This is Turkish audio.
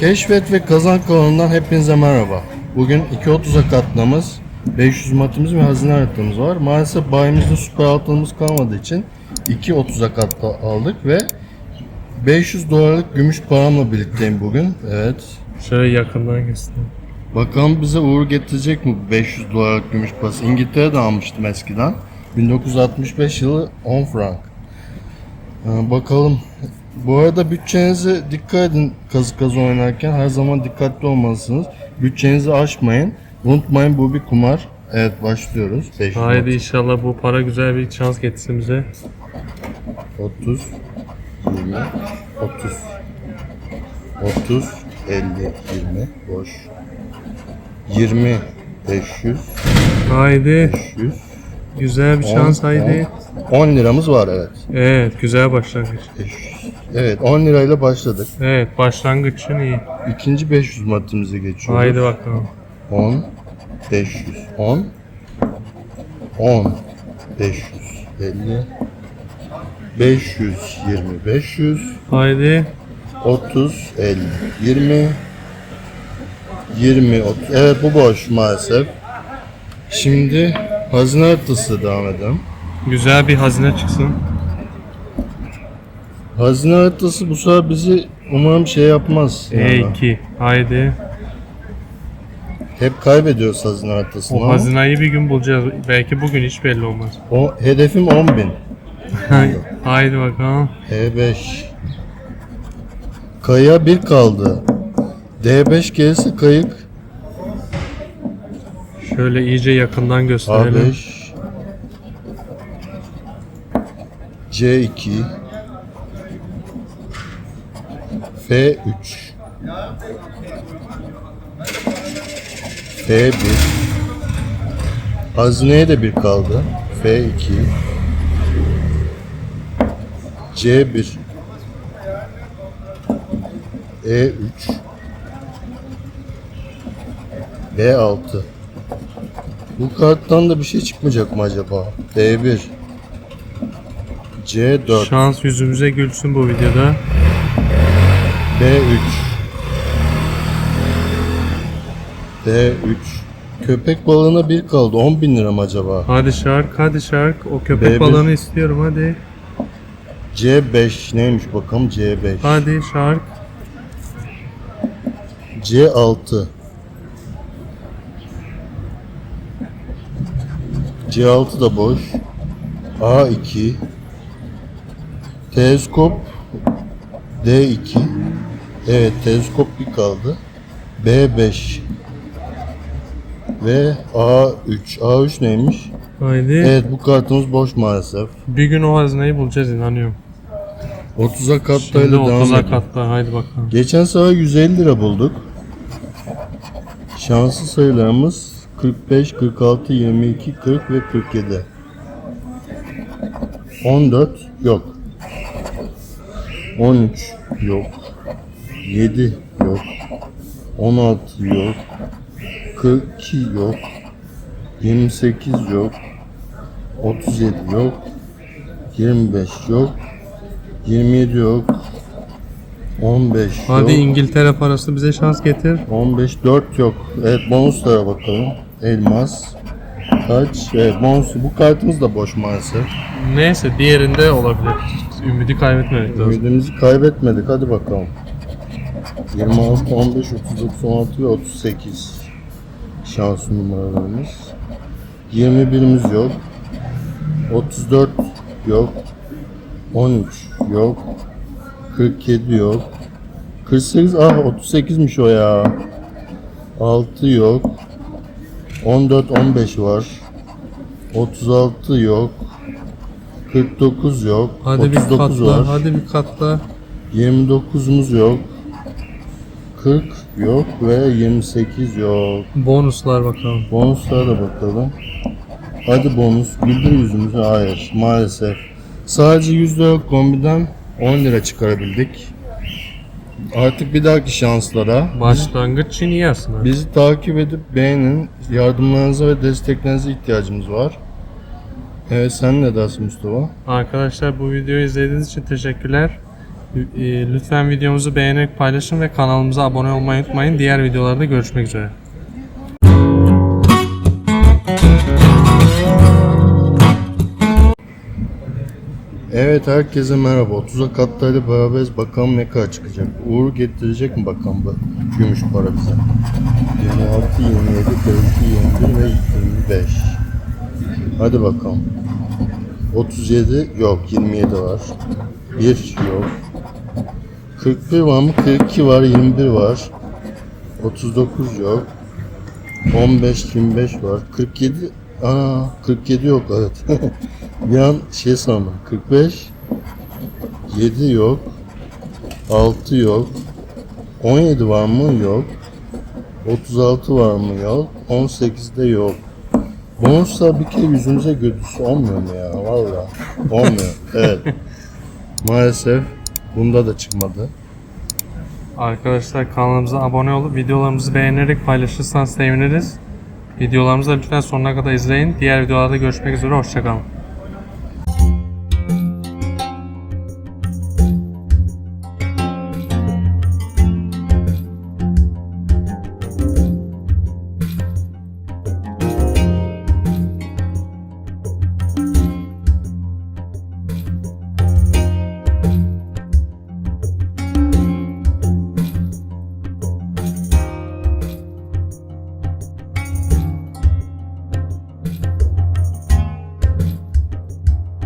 Keşfet ve kazan kanalından hepinize merhaba. Bugün 2.30'a katlamız, 500 matımız ve hazine haritamız var. Maalesef bayimizde süper altınımız kalmadığı için 2.30'a katla aldık ve 500 dolarlık gümüş paramla birlikteyim bugün. Evet. Şöyle yakından göster. Bakalım bize uğur getirecek mi bu 500 dolarlık gümüş parası? İngiltere'de almıştım eskiden. 1965 yılı 10 frank. Ha, bakalım. Bu arada bütçenize dikkat edin kazı kazı oynarken. Her zaman dikkatli olmalısınız. Bütçenizi aşmayın. Unutmayın bu bir kumar. Evet başlıyoruz. 500 Haydi inşallah bu para güzel bir şans getirsin bize. 30 20 30 30 50 20 boş 20 500 Haydi 500 güzel bir şans haydi. 10 liramız var evet. Evet güzel başlangıç. 500. Evet 10 lirayla başladık. Evet başlangıç için iyi. İkinci 500 matimize geçiyoruz. Haydi bakalım. 10 500 10 10 500 50 520 500 Haydi. 30 50 20 20 30 Evet bu boş maalesef. Şimdi hazine haritası devam edelim. Güzel bir hazine çıksın. Hazine haritası bu sefer bizi umarım şey yapmaz. Yani. E2. Haydi. Hep kaybediyoruz hazine haritasını O ama hazineyi bir gün bulacağız. Belki bugün hiç belli olmaz. o, hedefim 10.000. Haydi bakalım. E5 Kaya 1 kaldı. D5 gelirse kayık Şöyle iyice yakından gösterelim. A5 C2 F3 F1 Hazineye de bir kaldı. F2 C1 E3 B6 Bu karttan da bir şey çıkmayacak mı acaba? D1 C4 Şans yüzümüze gülsün bu videoda. B3 D3 Köpek balığına bir kaldı. 10 bin lira mı acaba? Hadi şark, hadi şark. O köpek B1. balığını istiyorum hadi. C5 neymiş bakalım C5 Hadi şark. C6 C6 da boş. A2 Teleskop D2 Evet teleskop bir kaldı. B5 ve A3 A3 neymiş? Haydi. Evet bu kartımız boş maalesef. Bir gün o hazineyi bulacağız inanıyorum. 30'a Şimdi katlayla devam 30'a edelim. katla haydi bakalım. Geçen sefer 150 lira bulduk. Şanslı sayılarımız 45, 46, 22, 40 ve 47. 14 yok. 13 yok. 7 yok. 16 yok. 42 yok. 28 yok. 37 yok. 25 yok. 27 yok. 15 yok. Hadi İngiltere parası bize şans getir. 15 4 yok. Evet bonuslara bakalım. Elmas. Kaç? Evet bonus. Bu kartımız da boş maalesef. Neyse diğerinde olabilir. Ümidi kaybetmemek lazım. Ümidimizi kaybetmedik. Hadi bakalım. 26, 15, 39, 16 ve 38 şans numaralarımız. 21'imiz yok. 34 yok. 13 yok. 47 yok. 48 ah 38'miş o ya. 6 yok. 14 15 var. 36 yok. 49 yok. Hadi bir 39 katla, var. hadi bir katla. 29'umuz yok. 40 yok ve 28 yok. Bonuslar bakalım. Bonuslara da bakalım. Hadi bonus. Güldür yüzümüzü. Hayır. Maalesef. Sadece 100 lira kombiden 10 lira çıkarabildik. Artık bir dahaki şanslara Başlangıç için iyi aslında. bizi takip edip beğenin. Yardımlarınıza ve desteklerinize ihtiyacımız var. Evet sen ne dersin Mustafa? Arkadaşlar bu videoyu izlediğiniz için teşekkürler. Ee, Lütfen videomuzu beğenerek paylaşın ve kanalımıza abone olmayı unutmayın. Diğer videolarda görüşmek üzere. Evet herkese merhaba. 30'a katlayla beraberiz. Bakalım ne kadar çıkacak. Uğur getirecek mi bakalım bu gümüş para bize. 26, 27, 42, 21 ve 25. Hadi bakalım. 37 yok 27 var. 1 yok. 41 var mı? 42 var, 21 var. 39 yok. 15, 25 var. 47 Aa 47 yok evet. bir an şey sandım. 45 7 yok. 6 yok. 17 var mı? Yok. 36 var mı? Yok. 18'de yok. Bonuslar bir kere yüzünüze götürsü olmuyor mu ya? Valla. Olmuyor. Evet. Maalesef bunda da çıkmadı. Arkadaşlar kanalımıza abone olup videolarımızı beğenerek paylaşırsanız seviniriz. Videolarımızı da lütfen sonuna kadar izleyin. Diğer videolarda görüşmek üzere. Hoşçakalın.